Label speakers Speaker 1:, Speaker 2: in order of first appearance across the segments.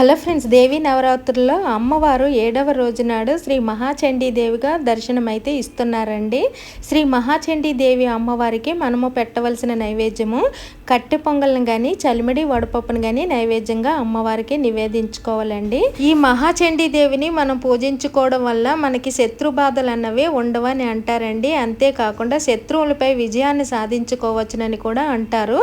Speaker 1: Hello friends దేవి నవరాత్రుల్లో అమ్మవారు ఏడవ రోజు నాడు శ్రీ మహాచండీ దేవిగా దర్శనమైతే ఇస్తున్నారండి. శ్రీ మహాచండీ దేవి అమ్మవారికి మనము పెట్టవలసిన నైవేద్యము కట్టె పొంగల్ని కానీ చలిమిడి వడపప్పును కానీ నైవేద్యంగా అమ్మవారికి నివేదించుకోవాలండి. ఈ మహాచండీ దేవిని మనం పూజించుకోవడం వల్ల మనకి శత్రు బాధలు అన్నవి ఉండవని అంటారండి. అంతేకాకుండా శత్రువులపై విజయాన్ని సాధించుకోవచ్చునని కూడా అంటారు.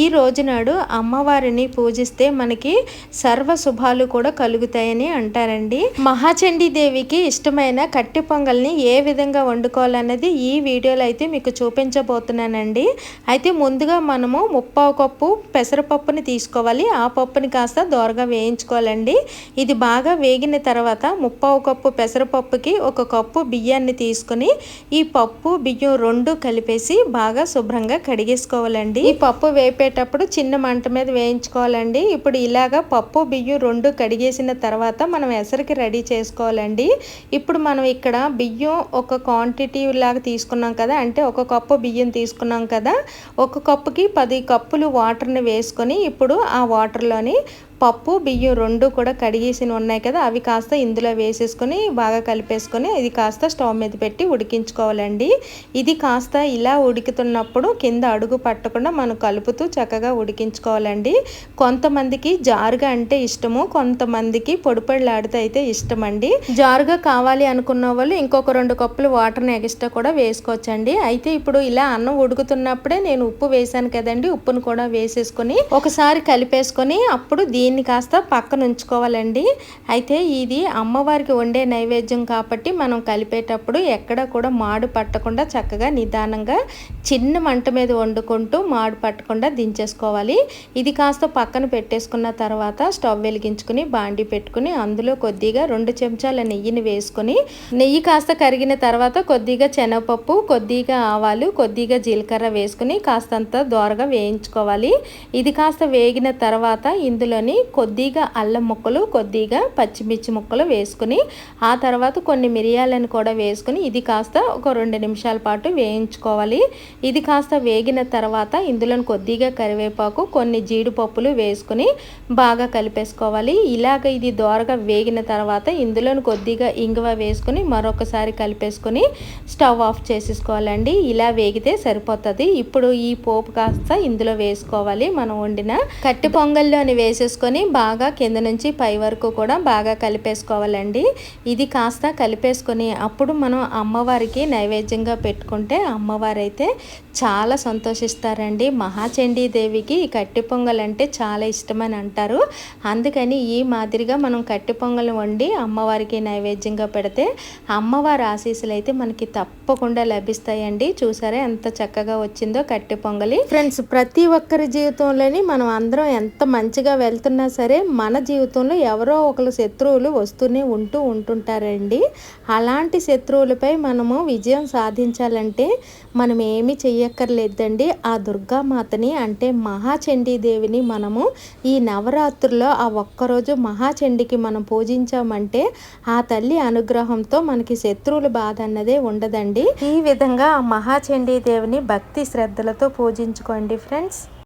Speaker 1: ఈ రోజు నాడు అమ్మవారిని పూజిస్తే మనకి సర్వ శుభాలు కూడా కలుగుతాయని అంటారండి. మహాచండీ దేవికి ఇష్టమైన కట్టి పొంగల్ని ఏ విధంగా వండుకోవాలన్నది ఈ వీడియోలో అయితే మీకు చూపించబోతున్నానండి. అయితే ముందుగా మనము ముప్పావు కప్పు పెసరపప్పుని తీసుకోవాలి. ఆ పప్పుని కాస్త దోరగా వేయించుకోవాలండి. ఇది బాగా వేగిన తర్వాత ముప్పావు కప్పు పెసరపప్పుకి ఒక కప్పు బియ్యాన్ని తీసుకొని ఈ పప్పు బియ్యం రెండు కలిపేసి బాగా శుభ్రంగా కడిగేసుకోవాలండి. ఈ పప్పు వేపేటప్పుడు చిన్న మంట మీద వేయించుకోవాలండి. ఇప్పుడు ఇలాగా పప్పు బియ్యం రెండు కడిగేసిన తర్వాత మనం ఎసరికి రెడీ చేసుకోవాలండి. ఇప్పుడు మనం ఇక్కడ బియ్యం ఒక క్వాంటిటీ లాగా తీసుకున్నాం కదా అంటే ఒక కప్పు బియ్యం తీసుకున్నాం కదా ఒక కప్పుకి పది కప్పులు వాటర్ని వేసుకొని ఇప్పుడు ఆ వాటర్లోని పప్పు బియ్యం రెండు కూడా కడిగేసి ఉన్నాయి కదా అవి కాస్త ఇందులో వేసేసుకొని బాగా కలిపేసుకొని ఇది కాస్త స్టవ్ మీద పెట్టి ఉడికించుకోవాలండి. ఇది కాస్త ఇలా ఉడుకుతున్నప్పుడు కింద అడుగు పట్టకుండా మనం కలుపుతూ చక్కగా ఉడికించుకోవాలండి. కొంతమందికి జారుగా అంటే ఇష్టము కొంతమందికి పొడిపొడిలాడితే అయితే ఇష్టం అండి జారుగా కావాలి అనుకున్న వాళ్ళు ఇంకొక రెండు కప్పులు వాటర్ని ఎక్స్ట్రా కూడా వేసుకోవచ్చండి. అయితే ఇప్పుడు ఇలా అన్నం ఉడుకుతున్నప్పుడే నేను ఉప్పు వేసాను కదండి ఉప్పును కూడా వేసేసుకొని ఒకసారి కలిపేసుకొని అప్పుడు దీన్ని కాస్త పక్కన ఉంచుకోవాలండి. అయితే ఇది అమ్మవారికి వండే నైవేద్యం కాబట్టి మనం కలిపేటప్పుడు ఎక్కడ కూడా మాడు పట్టకుండా చక్కగా నిదానంగా చిన్న మంట మీద వండుకుంటూ మాడు పట్టకుండా దించేసుకోవాలి. ఇది కాస్త పక్కన పెట్టేసుకున్న తర్వాత స్టవ్ వెలిగించుకుని బాండి పెట్టుకుని అందులో కొద్దిగా రెండు చెంచాల నెయ్యిని వేసుకొని నెయ్యి కాస్త కరిగిన తర్వాత కొద్దిగా శనగపప్పు కొద్దిగా ఆవాలు కొద్దిగా జీలకర్ర వేసుకుని కాస్తంత దోరగా వేయించుకోవాలి. ఇది కాస్త వేగిన తర్వాత ఇందులోని కొద్దిగా అల్లం ముక్కలు కొద్దిగా పచ్చిమిర్చి ముక్కలు వేసుకుని ఆ తర్వాత కొన్ని మిరియాలను కూడా వేసుకుని ఇది కాస్త ఒక రెండు నిమిషాల పాటు వేయించుకోవాలి. ఇది కాస్త వేగిన తర్వాత ఇందులో కొద్దిగా కరివేపాకు కొన్ని జీడిపప్పులు వేసుకుని బాగా కలిపేసుకోవాలి. ఇలాగ ఇది దోరగా వేగిన తర్వాత ఇందులో కొద్దిగా ఇంగువ వేసుకుని మరొకసారి కలిపేసుకొని స్టవ్ ఆఫ్ చేసేసుకోవాలండి. ఇలా వేగితే సరిపోతుంది. ఇప్పుడు ఈ పోపు కాస్త ఇందులో వేసుకోవాలి. మనం వండిన కట్టి పొంగల్లోని వేసేసుకుని బాగా కింద నుంచి పై వరకు కూడా బాగా కలిపేసుకోవాలండి. ఇది కాస్త కలిపేసుకొని అప్పుడు మనం అమ్మవారికి నైవేద్యంగా పెట్టుకుంటే అమ్మవారు అయితే చాలా సంతోషిస్తారండి. మహాచండీ దేవికి ఈ కట్టి పొంగల్ అంటే చాలా ఇష్టమని అంటారు. అందుకని ఈ మాదిరిగా మనం కట్టి పొంగల్ వండి అమ్మవారికి నైవేద్యంగా పెడితే అమ్మవారి ఆశీస్సులు అయితే మనకి తప్పకుండా లభిస్తాయండి. చూసారా ఎంత చక్కగా వచ్చిందో కట్టి పొంగలి. ఫ్రెండ్స్ ప్రతి ఒక్కరి జీవితంలోని మనం అందరం ఎంత మంచిగా వెళ్తున్నా సరే మన జీవితంలో ఎవరో ఒకరు శత్రువులు వస్తూనే ఉంటూ ఉంటుంటారండి. అలాంటి శత్రువులపై మనము విజయం సాధించాలంటే మనం ఏమి చెయ్యక్కర్లేదండి. ఆ దుర్గామాతని అంటే మహాచండీదేవిని మనము ఈ నవరాత్రుల్లో ఆ ఒక్కరోజు మహాచండికి మనం పూజించామంటే ఆ తల్లి అనుగ్రహంతో మనకి శత్రువుల బాధ అన్నదే ఉండదండి. ఈ విధంగా ఆ మహాచండీదేవిని భక్తి శ్రద్ధలతో పూజించుకోండి ఫ్రెండ్స్.